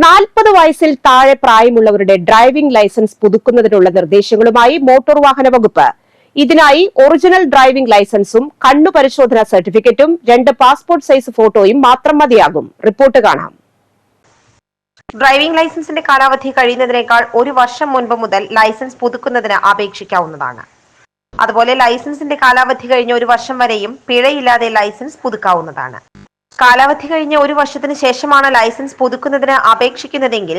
നാൽപ്പത് വയസ്സിൽ താഴെ പ്രായമുള്ളവരുടെ ഡ്രൈവിംഗ് ലൈസൻസ് പുതുക്കുന്നതിനുള്ള നിർദ്ദേശങ്ങളുമായി മോട്ടോർ വാഹന വകുപ്പ്. ഇതിനായി ഒറിജിനൽ ഡ്രൈവിംഗ് ലൈസൻസും കണ്ണു പരിശോധനാ സർട്ടിഫിക്കറ്റും രണ്ട് പാസ്പോർട്ട് സൈസ് ഫോട്ടോയും മാത്രം മതിയാകും. റിപ്പോർട്ട് കാണാം. ഡ്രൈവിംഗ് ലൈസൻസിന്റെ കാലാവധി കഴിയുന്നതിനേക്കാൾ ഒരു വർഷം മുൻപ് മുതൽ ലൈസൻസ് പുതുക്കുന്നതിന് അപേക്ഷിക്കാവുന്നതാണ്. അതുപോലെ ലൈസൻസിന്റെ കാലാവധി കഴിഞ്ഞ ഒരു വർഷം വരെയും പിഴയില്ലാതെ ലൈസൻസ് പുതുക്കാവുന്നതാണ്. കാലാവധി കഴിഞ്ഞ ഒരു വർഷത്തിന് ശേഷമാണ് ലൈസൻസ് പുതുക്കുന്നതിന് അപേക്ഷിക്കുന്നതെങ്കിൽ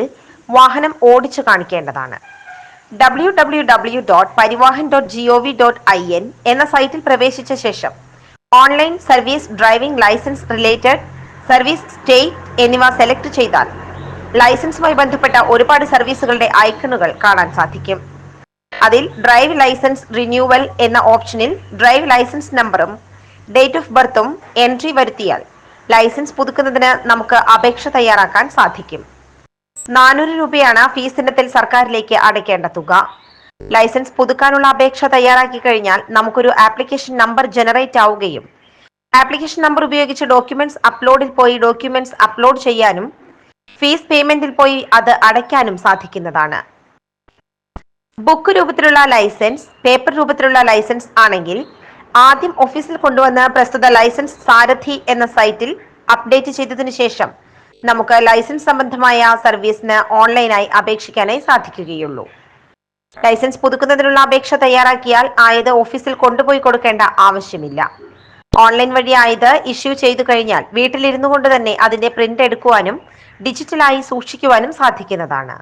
വാഹനം ഓടിച്ചു കാണിക്കേണ്ടതാണ്. W W W dot Parivahan dot G O V dot I N എന്ന സൈറ്റിൽ പ്രവേശിച്ച ശേഷം online service driving licence related service state എന്നിവ സെലക്ട് ചെയ്താൽ ലൈസൻസുമായി ബന്ധപ്പെട്ട ഒരുപാട് സർവീസുകളുടെ ഐക്കണുകൾ കാണാൻ സാധിക്കും. അതിൽ ഡ്രൈവ് ലൈസൻസ് റിന്യൂവൽ എന്ന ഓപ്ഷനിൽ ഡ്രൈവ് ലൈസൻസ് നമ്പറും ഡേറ്റ് ഓഫ് ബർത്തും എൻട്രി വരുത്തിയാൽ ലൈസൻസ് പുതുക്കുന്നതിന് നമുക്ക് അപേക്ഷ തയ്യാറാക്കാൻ സാധിക്കും. നാനൂറ് രൂപയാണ് ഫീസ് ഇനത്തിൽ സർക്കാരിലേക്ക് അടയ്ക്കേണ്ട തുക. ലൈസൻസ് പുതുക്കാനുള്ള അപേക്ഷ തയ്യാറാക്കി കഴിഞ്ഞാൽ നമുക്കൊരു ആപ്ലിക്കേഷൻ നമ്പർ ജനറേറ്റ് ആവുകയും ആപ്ലിക്കേഷൻ നമ്പർ ഉപയോഗിച്ച് ഡോക്യുമെന്റ്സ് അപ്ലോഡിൽ പോയി ഡോക്യുമെന്റ്സ് അപ്ലോഡ് ചെയ്യാനും ഫീസ് പേയ്മെന്റിൽ പോയി അത് അടയ്ക്കാനും സാധിക്കുന്നതാണ്. ബുക്ക് രൂപത്തിലുള്ള ലൈസൻസ് പേപ്പർ രൂപത്തിലുള്ള ലൈസൻസ് ആണെങ്കിൽ ആദ്യം ഓഫീസിൽ കൊണ്ടുവന്ന പ്രസ്തുത ലൈസൻസ് സാരഥി എന്ന സൈറ്റിൽ അപ്ഡേറ്റ് ചെയ്തതിനു ശേഷം നമുക്ക് ലൈസൻസ് സംബന്ധമായ സർവീസിന് ഓൺലൈനായി അപേക്ഷിക്കാനായി സാധിക്കുകയുള്ളൂ. ലൈസൻസ് പുതുക്കുന്നതിനുള്ള അപേക്ഷ തയ്യാറാക്കിയാൽ ആയത് ഓഫീസിൽ കൊണ്ടുപോയി കൊടുക്കേണ്ട ആവശ്യമില്ല. ഓൺലൈൻ വഴി ആയത് ഇഷ്യൂ ചെയ്തു കഴിഞ്ഞാൽ വീട്ടിലിരുന്നു കൊണ്ട് തന്നെ അതിന്റെ പ്രിന്റ് എടുക്കുവാനും ഡിജിറ്റലായി സൂക്ഷിക്കുവാനും സാധിക്കുന്നതാണ്.